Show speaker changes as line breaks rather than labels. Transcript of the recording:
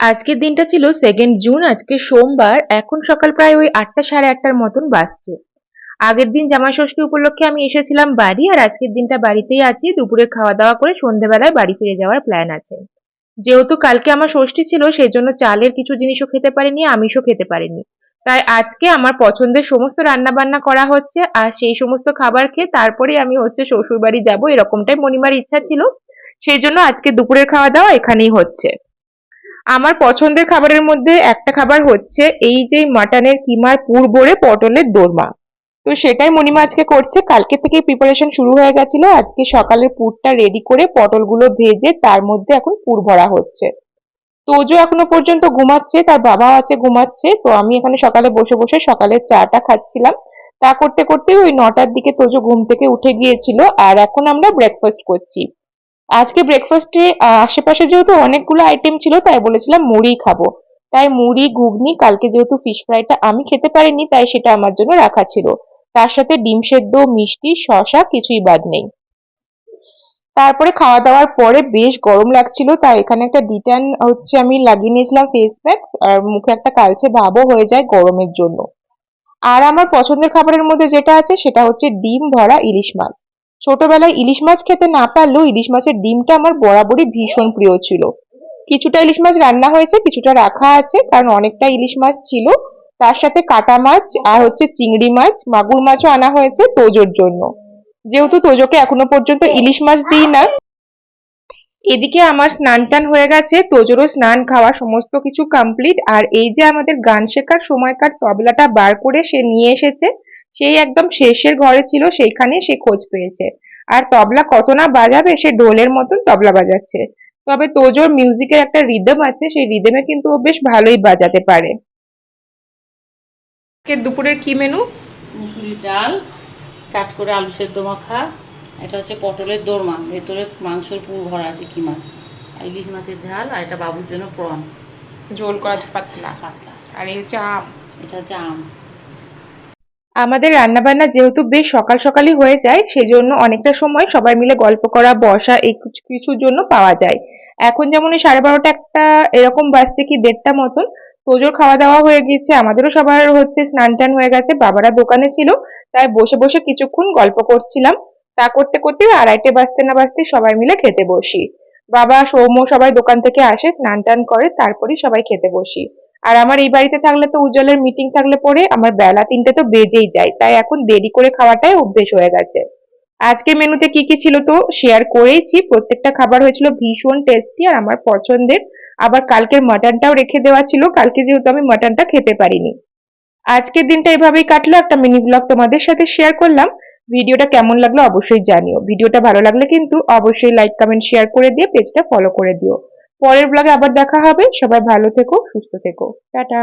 আজকের দিনটা ছিল সেকেন্ড জুন আজকে সোমবার, এখন সকাল প্রায় ওই আটটা সাড়ে আটটার মতন বাজছে। আগের দিন জামাই ষষ্ঠী উপলক্ষে আমি এসেছিলাম বাড়ি, আর আজকের দিনটা বাড়িতেই আছি দুপুরের খাওয়া দাওয়া করে সন্ধেবেলায় বাড়ি ফিরে যাওয়ার প্ল্যান আছে। যেহেতু কালকে আমার ষষ্ঠী ছিল সেই জন্য চালের কিছু জিনিসও খেতে পারিনি, আমিষও খেতে পারিনি। তাই আজকে আমার পছন্দের সমস্ত রান্না বান্না করা হচ্ছে, আর সেই সমস্ত খাবার খেয়ে তারপরে আমি হচ্ছে শ্বশুর বাড়ি যাব, এরকমটাই মনিমার ইচ্ছা ছিল। সেই জন্য আজকে দুপুরের খাওয়া দাওয়া এখানেই হচ্ছে। আমার পছন্দের খাবারের মধ্যে একটা খাবার হচ্ছে এই যে মাটনের কিমার পুর ভরে পটলের দোরমা। তো সেটাই মনিমা আজকে করছে। কালকে থেকে প্রিপারেশন শুরু হয়ে গেছিল। আজকে সকালের পুরটা রেডি করে পটলগুলো ভেজে তার মধ্যে এখন পুর ভরা হচ্ছে। তোজো এখনও পর্যন্ত ঘুমাচ্ছে, তার বাবা আছে ঘুমাচ্ছে। তো আমি এখানে সকালে বসে বসে সকালের চাটা খাচ্ছিলাম। তা করতে করতে ওই নটার দিকে তোজো ঘুম থেকে উঠে গিয়েছিল। আর এখন আমরা ব্রেকফাস্ট করছি। আজকে ব্রেকফাস্টে আশেপাশে যেহেতু অনেকগুলো আইটেম ছিল, তাই বলেছিলাম মুড়ি খাব। তাই মুড়ি, ঘুগনি, কালকে যেহেতু ফিশ ফ্রাইটা আমি খেতে পারিনি, তাই সেটা আমার জন্য রাখা ছিল। তার সাথে ডিম সেদ্ধ, মিষ্টি শশা কিছুই বাদ নেই। তারপরে খাওয়া দাওয়ার পরে বেশ গরম লাগছিল, তাই এখানে একটা ডিটান হচ্ছে আমি লাগিয়ে নিয়েছিলাম ফেস প্যাক আর মুখে একটা কালচে ভাবও হয়ে যায় গরমের জন্য। আর আমার পছন্দের খাবারের মধ্যে যেটা আছে, সেটা হচ্ছে ডিম ভরা ইলিশ মাছ। ছোটবেলায় ইলিশ মাছ খেতে না পারলেও ইলিশ মাছের ডিমটা আমার বরাবরই ভীষণ প্রিয় ছিল। কিছুটা ইলিশ মাছ রান্না হয়েছে, কিছুটা রাখা আছে, কারণ অনেকটা ইলিশ মাছ ছিল। তার সাথে কাটা মাছ আর হচ্ছে চিংড়ি মাছ, মাগুর মাছও আনা হয়েছে তোজোর জন্য। যেহেতু তোজোকে এখনও পর্যন্ত ইলিশ মাছ দিই না, এদিকে আমার স্নান টান হয়ে গেছে, তোজোরও স্নান খাওয়া সমস্ত কিছু কমপ্লিট আর এই যে আমাদের গান শেখার সময়কার তবলাটা বার করে সে নিয়ে এসেছে সেই একদম শেষের ঘরে ছিল সেইখানে সে খোঁজ পেয়েছে। আর তবলা কত না বাজাবে সে ঢোলের মতন তবলা বাজাচ্ছে। তবে তোজোর মিউজিকের একটা রিদম আছে সেই রিদমে কিন্তু ও বেশ ভালোই বাজাতে পারে। দুপুরের কি মেনু
মুসুরির ডাল চাট করে আলু সেদ্ধ মাখা এটা হচ্ছে পটলের দোরমা ভেতরে মাংসর পুর ভরা আছে কিমা। ইলিশ মাছের ঝাল আর এটা বাবুর জন্য প্রন
ঝোল করা পাতলা।
পাতলা।
আর এই হচ্ছে আম।
এটা হচ্ছে আম।
আমাদের রান্নাবান্না যেহেতু বেশ সকাল সকালই হয়ে যায়, সেজন্য অনেকটা সময় সবাই মিলে গল্প করা, বসা, এই কিছু, কিছুর জন্য পাওয়া যায়। এখন যেমন এই সাড়ে বারোটা একটা এরকম বাজছে কি দেড়টা মতন, তোজোর খাওয়া দাওয়া হয়ে গিয়েছে, আমাদেরও সবার হচ্ছে স্নান টান হয়ে গেছে, বাবারা দোকানে ছিল, তাই বসে বসে কিছুক্ষণ গল্প করছিলাম। তা করতে করতে আড়াইটে বাজতে না বাজতে সবাই মিলে খেতে বসি। বাবা, সৌম্য সবাই দোকান থেকে আসে, স্নান টান করে, তারপরেই সবাই খেতে বসি। আর আমার এই বাড়িতে থাকলে তো উজ্জ্বলের মিটিং থাকলে পরে আমার বেলা তিনটে তো বেজেই যায়। তাই এখন দেরি করে খাওয়াটাই অভ্যেস হয়ে গেছে। আজকে মেনুতে কি কি ছিল তো শেয়ার করেইছি প্রত্যেকটা খাবার হয়েছিল ভীষণ টেস্টি আর আমার পছন্দের। আবার কালকের মাটনটাও রেখে দেওয়া ছিল। কালকে যেহেতু আমি মাটনটা খেতে পারিনি। আজকের দিনটা এভাবেই কাটলো। একটা মিনি ব্লগ তোমাদের সাথে শেয়ার করলাম। ভিডিওটা কেমন লাগল অবশ্যই জানিও। ভিডিওটা ভালো লাগলে কিন্তু অবশ্যই লাইক কমেন্ট শেয়ার করে দিয়ে পেজটা ফলো করে দিও। পরের ব্লগে আবার দেখা হবে। সবাই ভালো থেকো সুস্থ থেকো। টাটা।